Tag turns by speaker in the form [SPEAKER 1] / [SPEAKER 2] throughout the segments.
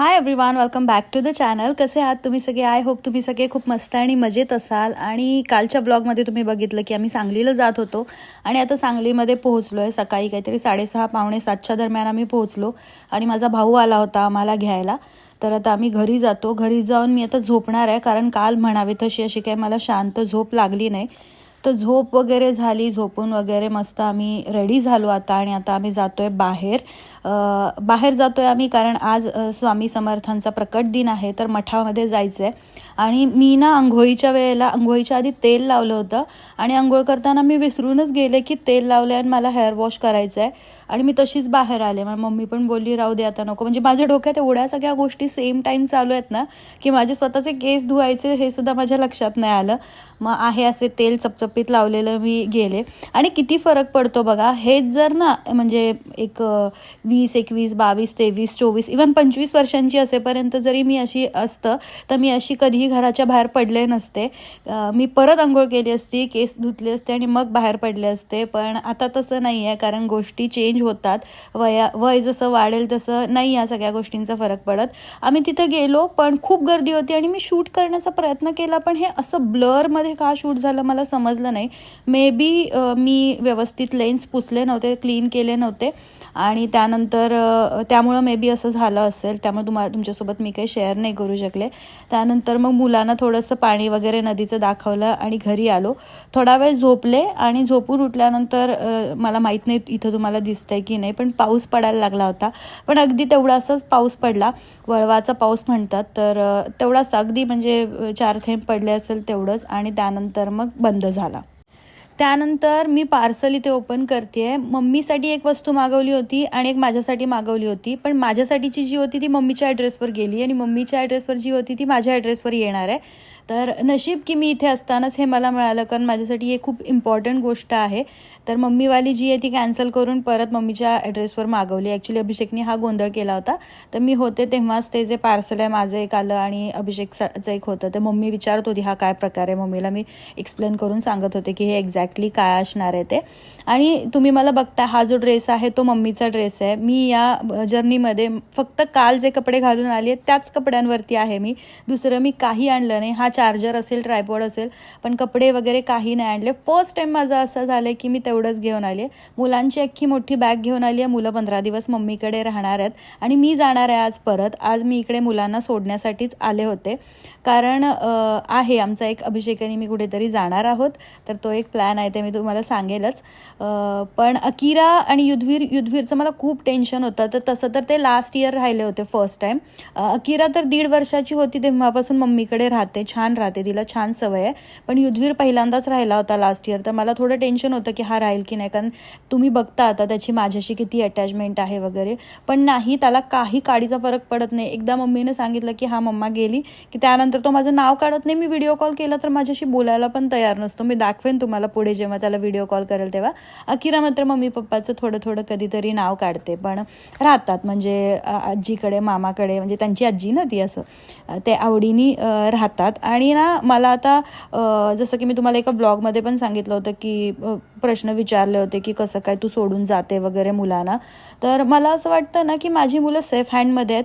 [SPEAKER 1] Hi everyone welcome back to the channel कसे आहात तुम्ही सगळे? आय होप तुम्ही सगळे खूप मस्त आणि मजेत असाल. आणि कालच्या ब्लॉगमध्ये तुम्ही बघितलं की आम्ही सांगलीला जात होतो. आणि आता सांगलीमध्ये पोहोचलो आहे सकाळी काहीतरी साडेसहा पावणे सातच्या दरम्यान आम्ही पोहोचलो. आणि माझा भाऊ आला होता आम्हाला घ्यायला. तर आता आम्ही घरी जातो. घरी जाऊन मी आता झोपणार आहे. कारण काल म्हणावे तशी अशी काही मला शांत झोप लागली नाही. तर झोप वगैरे झाली झोपून वगैरे मस्त आम्ही रेडी झालो आता आणि आता आम्ही जातोय बाहेर. अ, बाहेर जातोय आम्ही कारण आज स्वामी समर्थांचा प्रकट दिन आहे तर मठामध्ये जायचं आहे आणि मी ना आंघोळीच्या वेळेला आंघोळीच्या आधी तेल लावलं होतं आणि आंघोळ करताना मी विसरूनच गेले की तेल लावलं आणि मला हेअर वॉश करायचं आहे आणि मी तशीच बाहेर आले. मग मम्मी पण बोलली राहू दे आता नको. म्हणजे माझ्या डोक्यात एवढ्या सगळ्या गोष्टी सेम टाईम चालू आहेत ना की माझे स्वतःचे केस धुवायचे हे सुद्धा माझ्या लक्षात नाही आलं. मग आहे असे तेल चपचप चपचपीत लावलेलं मी गेले. आणि किती फरक पडतो बघा हेच जर ना म्हणजे एक वीस एकवीस बावीस तेवीस चोवीस इवन पंचवीस वर्षांची असेपर्यंत जरी मी अशी असतं तर मी अशी कधीही घराच्या बाहेर पडले नसते. मी परत आंघोळ केली असती केस धुतले असते आणि मग बाहेर पडले असते. पण आता तसं नाही आहे कारण गोष्टी चेंज होतात. वया वय जसं वाढेल तसं नाही या सगळ्या गोष्टींचा फरक पडत. आम्ही तिथे गेलो पण खूप गर्दी होती आणि मी शूट करण्याचा प्रयत्न केला पण हे असं ब्लरमध्ये का शूट झालं मला समजलं नाही. मे बी मी व्यवस्थित लेन्स पुसले नव्हते क्लीन केले नव्हते. आणि त्यानंतर त्यामुळं मे बी असं झालं असेल. त्यामुळे तुम्हाला तुमच्यासोबत मी काही शेअर नाही करू शकले. त्यानंतर मग मुलांना थोडंसं पाणी वगैरे नदीचं दाखवलं आणि घरी आलो. थोडा वेळ झोपले आणि झोपून उठल्यानंतर मला माहीत नाही इथं तुम्हाला दिसतंय की नाही पण पाऊस पडायला लागला होता. पण अगदी तेवढासाच पाऊस पडला. वळवाचा पाऊस म्हणतात तर तेवढाच अगदी म्हणजे चार थेंब पडले असेल तेवढंच. आणि त्यानंतर मग बंद झालं. त्यानंतर मी पार्सल इथे ओपन करते. आहे मम्मीसाठी एक वस्तू मागवली होती आणि एक माझ्यासाठी मागवली होती. पण माझ्यासाठीची जी होती ती मम्मीच्या ॲड्रेसवर गेली आणि मम्मीच्या ॲड्रेसवर जी होती ती माझ्या ॲड्रेसवर येणार आहे. तर नशीब की मी इथे असतानाच हे मला मिळालं कारण माझ्यासाठी हे खूप इम्पॉर्टंट गोष्ट आहे. तर मम्मीवाली जी आहे ती कॅन्सल करून परत मम्मीच्या ॲड्रेसवर मागवली. ॲक्च्युली अभिषेकने हा गोंधळ केला होता. तर मी होते तेव्हाच ते जे पार्सल आहे माझं एक आलं आणि अभिषेकचं एक होतं. तर मम्मी विचारत होती हा काय प्रकार आहे? मम्मीला मी एक्सप्लेन करून सांगत होते की हे एक्झॅक्टली काय असणार आहे ते. आणि तुम्ही मला बघता हा जो ड्रेस आहे तो मम्मीचा ड्रेस आहे. मी या जर्नीमध्ये फक्त काल जे कपडे घालून आले आहेत त्याच कपड्यांवरती आहे मी. दुसरं मी काही आणलं नाही. हा चार्जर असेल ट्रायपॉड असेल पण कपडे वगैरे काही नाही आणले. फर्स्ट टाईम माझं असं झालं की मी तेवढं तेवढंच घेऊन आली आहे मुलांची अख्खी मोठी बॅग घेऊन आली आहे मुलं पंधरा दिवस मम्मीकडे राहणार आहेत. आणि मी जाणार आहे आज परत. आज मी इकडे मुलांना सोडण्यासाठीच आले होते. कारण आहे आमचा एक अभिषेकाने मी कुठेतरी जाणार आहोत. तर तो एक प्लॅन आहे ते मी तुम्हाला सांगेलच. पण अकिरा आणि युद्धवीर युद्धवीरचं मला खूप टेन्शन होतं. तर तसं तर ते लास्ट इयर राहिले होते फर्स्ट टाईम अकिरा तर दीड वर्षाची होती तेव्हापासून मम्मीकडे राहते. छान राहते. तिला छान सवय आहे. पण युद्धवीर पहिल्यांदाच राहिला होता लास्ट इयर तर मला थोडं टेन्शन होतं की हा राहील की नाही? कारण तुम्ही बघता आता त्याची माझ्याशी किती अटॅचमेंट आहे वगैरे. पण नाही त्याला काही काडीचा फरक पडत नाही. एकदा मम्मीने सांगितलं की हा मम्मा गेली की त्यानंतर तो माझं नाव काढत नाही. मी व्हिडिओ कॉल केला तर माझ्याशी बोलायला पण तयार नसतो. मी दाखवेन तुम्हाला पुढे जेव्हा त्याला व्हिडिओ कॉल करेल तेव्हा. अकिरा मात्र मम्मी पप्पाचं थोडं थोडं कधीतरी नाव काढते. पण राहतात. म्हणजे आजीकडे मामाकडे म्हणजे त्यांची आजी ना ती असं. ते आवडीने राहतात. आणि ना मला आता जसं की मी तुम्हाला एका ब्लॉगमध्ये पण सांगितलं होतं की प्रश्न प्रश्न विचारले होते की कसं काय तू सोडून जाते वगैरे मुलांना. तर मला असं वाटतं ना की माझी मुलं सेफ हँडमध्ये आहेत.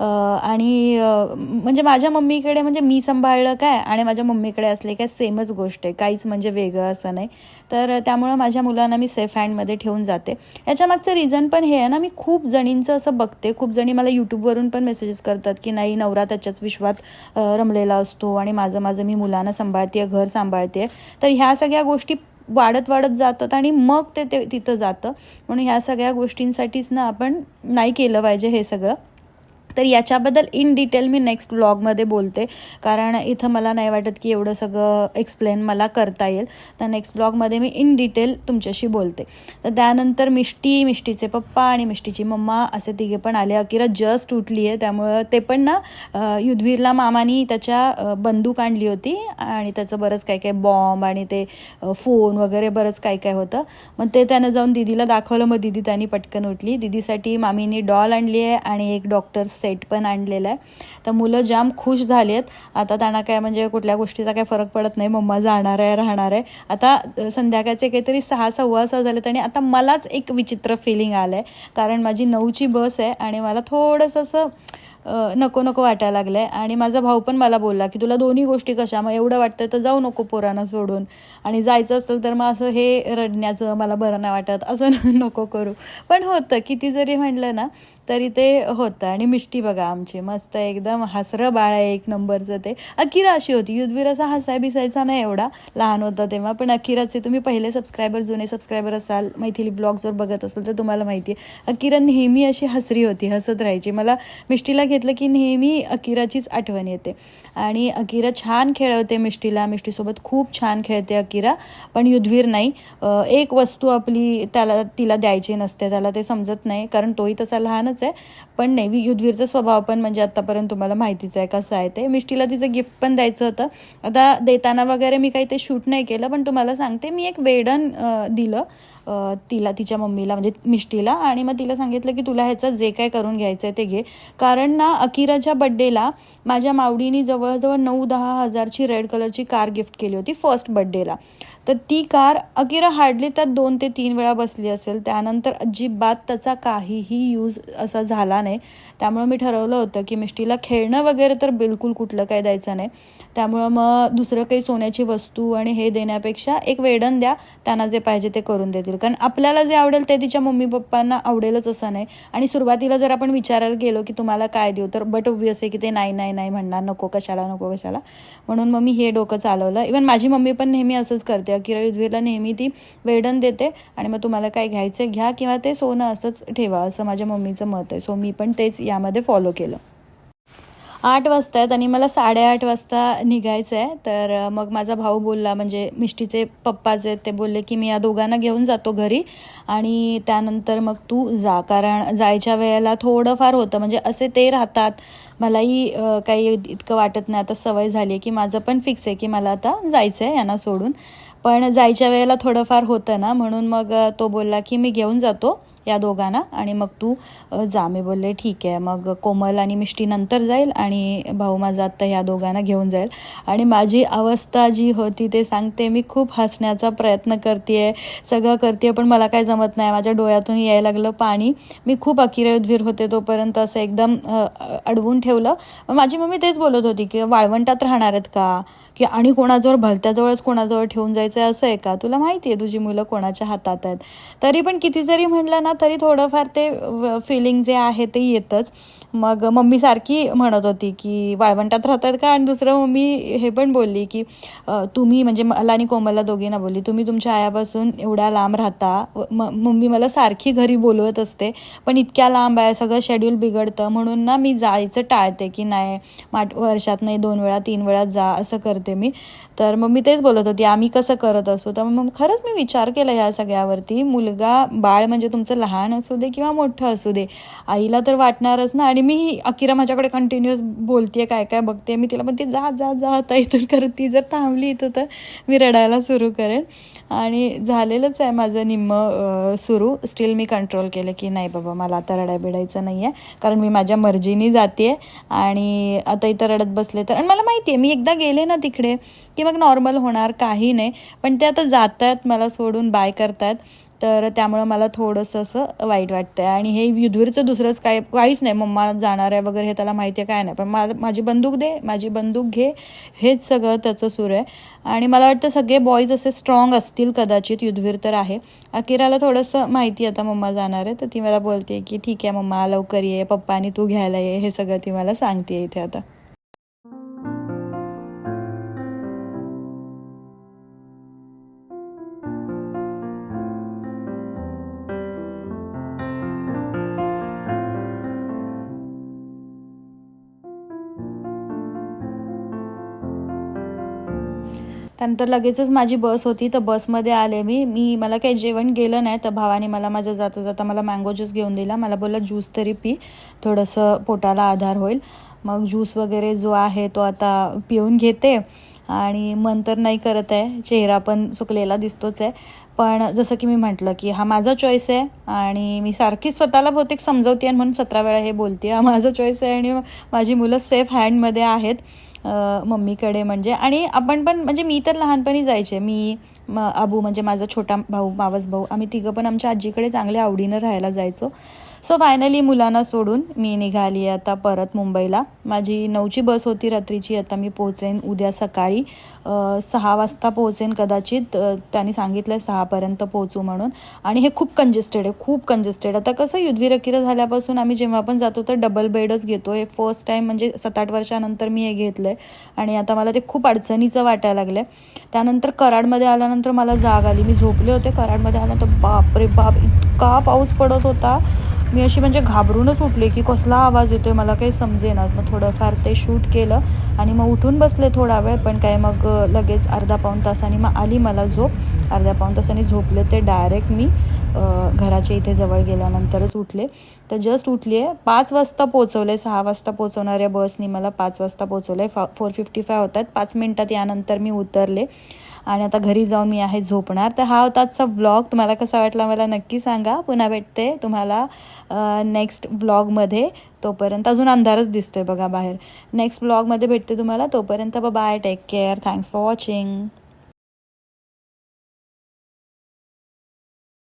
[SPEAKER 1] आणि म्हणजे माझ्या मम्मीकडे म्हणजे मी सांभाळलं काय आणि माझ्या मम्मीकडे असले काय सेमच गोष्ट आहे. काहीच म्हणजे वेगळं असं नाही. तर त्यामुळं माझ्या मुलांना मी सेफ हँडमध्ये ठेवून जाते. याच्या मागचं रिझन पण हे आहे ना मी खूप जणींचं असं बघते. खूप जणी मला यूट्यूबवरून पण मेसेजेस करतात की नाही नवरा त्याच्याच विश्वात रमलेला असतो आणि माझं माझं मी मुलांना सांभाळते घर सांभाळते तर ह्या सगळ्या गोष्टी वाढत वाढत जातात आणि मग ते ते तिथं जातं. म्हणून ह्या सगळ्या गोष्टींसाठीच ना आपण नाही केलं पाहिजे हे सगळं. तर याच्याबद्दल इन डिटेल मी नेक्स्ट व्लॉगमध्ये बोलते. कारण इथं मला नाही वाटत की एवढं सगळं एक्सप्लेन मला करता येईल. तर नेक्स्ट ब्लॉगमध्ये मी इन डिटेल तुमच्याशी बोलते. तर त्यानंतर मिष्टी मिष्टीचे पप्पा आणि मिष्टीची मम्मा असे तिघे पण आले. अकिरा जस्ट उठली आहे त्यामुळं ते पण ना युद्धवीरला मामानी त्याच्या बंदूक आणली होती आणि त्याचं बरंच काय काय बॉम्ब आणि ते फोन वगैरे बरंच काय काय होतं. मग ते त्यानं जाऊन दिदीला दाखवलं. मग दिदी त्यांनी पटकन उठली. दिदीसाठी मामीनी डॉल आणली आहे आणि एक डॉक्टर सेट पण आणलेला आहे. तर मुलं जाम खुश झाली आहेत आता त्यांना काय म्हणजे कुठल्या गोष्टीचा काय फरक पडत नाही. मम्मा जाणार आहे राहणार आहे. आता संध्याकाळचे काहीतरी सहा सव्वा सहा झालेत आणि आता मलाच एक विचित्र फिलिंग आलं आहे कारण माझी नऊची बस आहे आणि मला थोडंसं असं नको नको वाटायला लागलं आहे आणि माझा भाऊ पण मला बोलला की तुला दोन्ही गोष्टी कशा? मग एवढं वाटतं तर जाऊ नको पोरांना सोडून. आणि जायचं असेल तर मग असं हे रडण्याचं मला बरं नाही वाटत. असं नको करू. पण होतं किती जरी म्हणलं ना तरी ते होतं. आणि मिष्टी बघा आमची मस्त एकदम हसरं बाळ आहे एक नंबरचं ते. अकिरा अशी होती. युद्धवीर असा हसाय बिसायचा नाही एवढा. लहान होता तेव्हा. पण अकिराचे तुम्ही पहिले सबस्क्रायबर जुने सबस्क्रायबर असाल मैथिली ब्लॉग्सवर बघत असाल तर तुम्हाला माहिती आहे. अकिरा नेहमी अशी हसरी होती हसत राहायची. मला मिष्टीला घेतलं की नेहमी अकिराचीच आठवण येते. आणि अकिरा छान खेळवते मिष्टीला. मिष्टीसोबत खूप छान खेळते अकिरा. पण युद्धवीर नाही. एक वस्तू आपली त्याला तिला द्यायची नसते. त्याला ते समजत नाही. कारण तोही तसा लहानच आहे. पण नाही युद्धवीरचा स्वभाव पण म्हणजे आत्तापर्यंत तुम्हाला माहितीच आहे कसं आहे ते. मिष्टीला तिचं गिफ्ट पण द्यायचं होतं. आता देताना वगैरे मी काही ते शूट नाही केलं. पण तुम्हाला सांगते मी एक वेडन दिलं. तिला तिच्या मम्मीला म्हणजे मिष्टीला. आणि मग तिला सांगितलं की तुला ह्याचं जे काय करून घ्यायचं आहे ते घे. कारण ना अकिराच्या बड्डेला माझ्या मावडीनी जवळजवळ नऊ दहा हजारची रेड कलरची कार गिफ्ट केली होती फर्स्ट बड्डेला तर ती कार अकिरा हार्डली त्यात दोन ते तीन वेळा बसली असेल. त्यानंतर अजिबात त्याचा काहीही यूज असा झाला नाही. त्यामुळं मी ठरवलं होतं की मिष्टीला खेळणं वगैरे तर बिलकुल कुठलं काय द्यायचं नाही. त्यामुळं मग दुसरं काही सोन्याची वस्तू आणि हे देण्यापेक्षा एक वेडन द्या. त्यांना जे पाहिजे ते करून देतील. कारण आपल्याला जे आवडेल ते तिच्या मम्मी पप्पांना आवडेलच असं नाही. आणि सुरुवातीला जर आपण विचारायला गेलो की तुम्हाला काय देऊ तर बट ऑब्वियस आहे की ते नाही नाही नाही म्हणणार. नको कशाला नको कशाला. म्हणून मग मी हे डोकं चालवलं. इवन माझी मम्मी पण नेहमी असंच करते. अकिरा युद्धवीरला नेहमी ती वेडन देते. आणि मग तुम्हाला काय घ्यायचं घ्या किंवा ते सोनं असंच ठेवा असं माझ्या मम्मीचं मत आहे. सो मी पण तेच यामध्ये फॉलो केलं. आठ वाजता आहेत आणि मला साडेआठ वाजता निघायचं आहे तर मग माझा भाऊ बोलला म्हणजे मिष्टीचे पप्पाचे आहेत ते बोलले की मी या दोघांना घेऊन जातो घरी आणि त्यानंतर मग तू जा. कारण जायच्या वेळेला थोडंफार होतं. म्हणजे असे ते राहतात. मलाही काही इतकं वाटत नाही. आता सवय झाली आहे की माझं पण फिक्स आहे की मला आता जायचं आहे यांना सोडून. पण जायच्या वेळेला थोडंफार होतं ना. म्हणून मग तो बोलला की मी घेऊन जातो. या दोघांना. आणि मग तू जा. मी बोलले ठीक आहे. मग कोमल आणि मिष्टी नंतर जाईल आणि भाऊ माझा आत्ता ह्या दोघांना घेऊन जाईल. आणि माझी अवस्था जी होती ते सांगते मी खूप हसण्याचा प्रयत्न करते सगळं करते पण मला काय जमत नाही. माझ्या डोळ्यातून यायला लागलं पाणी. मी खूप अकिरयुद्धवीर होते तोपर्यंत असं एकदम अडवून ठेवलं. मग माझी मम्मी तेच बोलत होती की वाळवंटात राहणार आहेत का? की आणि कोणाजवळ भलत्याजवळच कोणाजवळ ठेवून जायचं आहे असं आहे का? तुला माहिती आहे तुझी मुलं कोणाच्या हातात आहेत. तरी पण किती जरी म्हटलं ना तरी थोडंफार ते फिलिंग जे आहे ते येतच. मग मम्मी सारखी म्हणत होती की वाळवंटात राहतात का? आणि दुसरं मम्मी हे पण बोलली की तुम्ही म्हणजे मला आणि कोमलला दोघींना बोलली तुम्ही तुमच्या आयापासून एवढ्या लांब राहता. व- म- मम्मी मला सारखी घरी बोलवत असते पण इतक्या लांब आहे सगळं शेड्यूल बिघडतं. म्हणून ना मी जायचं टाळते की नाही माट वर्षात नाही दोन वेळा तीन वेळा जा असं करते मी. तर मग मी तेच बोलत होती आम्ही कसं करत असू? तर मग खरंच मी विचार केला ह्या सगळ्यावरती. मुलगा बाळ म्हणजे तुमचं लहान असू दे किंवा मोठं असू दे आईला तर वाटणारच ना. आणि मी अकिरा माझ्याकडे कंटिन्युअस बोलते काय काय बघते मी तिला पण ती जा जा जा आता इथून करत ती. जर थांबली इथं तर मी रडायला सुरू करेन. आणि झालेलंच आहे माझं निम्म सुरू. स्टील मी कंट्रोल केलं की नाही बाबा मला आता रडाय बिडायचं नाही आहे कारण मी माझ्या मर्जीने जाते आणि आता इथं रडत बसले तर आणि मला माहिती आहे मी एकदा गेले ना तिकडे की मग नॉर्मल होणार काही नाही. पण ते आता जात आहेत मला सोडून बाय करतात तर त्यामुळं मला थोडंसं असं वाईट वाटतं आहे आणि हे युधवीरचं दुसरंच काय काहीच नाही. मम्मा जाणार आहे वगैरे हे त्याला माहिती आहे काय नाही. पण मा माझी बंदूक दे माझी बंदूक घे. हेच सगळं त्याचं सुर आहे. आणि मला वाटतं सगळे बॉईज असे स्ट्रॉंग असतील कदाचित. युधवीर तर आहे. अकिराला थोडंसं माहिती आता मम्मा जाणार आहे. तर ती मला बोलते की ठीक आहे मम्मा लवकर ये. पप्पानी तू घ्यायला ये. हे सगळं ती मला सांगते इथे आता. त्यानंतर लगेचच माझी बस होती तर बसमध्ये आले मी. मी मला काही जेवण गेलं नाही तर भावाने मला माझ्या जाता जाता मला मँगो ज्यूस घेऊन दिला. मला बोलला ज्यूस तरी पी. थोडंसं पोटाला आधार होईल. मग ज्यूस वगैरे जो आहे तो आता पिऊन घेते. आणि मन तर नाही करत आहे. चेहरा पण सुकलेला दिसतोच आहे. पण जसं की मी म्हटलं की हा माझा चॉईस आहे आणि मी सारखी स्वतःला बहुतेक समजवते आणि म्हणून सतरा वेळा हे बोलते हा माझा चॉईस आहे आणि माझी मुलं सेफ हँडमध्ये आहेत. मम्मीकडे म्हणजे आणि आपण पण म्हणजे मी तर लहानपणी जायचे. मी म अबू म्हणजे माझा छोटा भाऊ मावस भाऊ आम्ही तिघं पण आमच्या आजीकडे चांगल्या आवडीनं राहायला जायचो. सो फायनली मुलांना सोडून मी निघाली आहे आता परत मुंबईला. माझी नऊची बस होती रात्रीची आता मी पोहोचेन उद्या सकाळी. सहा वाजता पोहोचेन कदाचित. त्यांनी सांगितलं आहे सहापर्यंत पोहोचू म्हणून. आणि हे खूप कंजेस्टेड आहे खूप कंजेस्टेड आता कसं युद्धवीर झाल्यापासून आम्ही जेव्हा पण जातो तर डबल बेडच घेतो. हे फर्स्ट टाईम म्हणजे सात आठ वर्षानंतर मी हे घेतलं आहे आणि आता मला ते खूप अडचणीचं वाटायला लागलं आहे त्यानंतर कराडमध्ये आल्यानंतर मला जाग आली. मी झोपले होते कराडमध्ये आल्यानंतर बापरे बाप इतका पाऊस पडत होता. मी अशी म्हणजे घाबरूनच उठले की कसला आवाज येतोय मला काही समजेनाच मग थोडंफार ते शूट केलं आणि मग उठून बसले थोडा वेळ पण काय मग लगेच अर्धा पाऊण तासाने मग आली मला झोप. अर्ध्या पाऊण तासाने झोपले ते डायरेक्ट मी. घराच्या इथे जवळ गेल्यानंतरच उठले. तर जस्ट उठली आहे पाच वाजता पोचवले सहा वाजता पोचवणाऱ्या बसनी मला पाच वाजता पोचवलं आहे फोर फिफ्टी फाय होतात. पाच मिनटात यानंतर मी उतरले. आणि आता घरी जाऊन मी आहे झोपणार. तर हा होता आजचा ब्लॉग तुम्हाला कसा वाटला मला नक्की सांगा. पुन्हा भेटते तुम्हाला नेक्स्ट ब्लॉगमध्ये तोपर्यंत अजून अंधारच दिसतोय बघा बाहेर. नेक्स्ट ब्लॉगमध्ये भेटते तुम्हाला. तोपर्यंत bye take care thanks for watching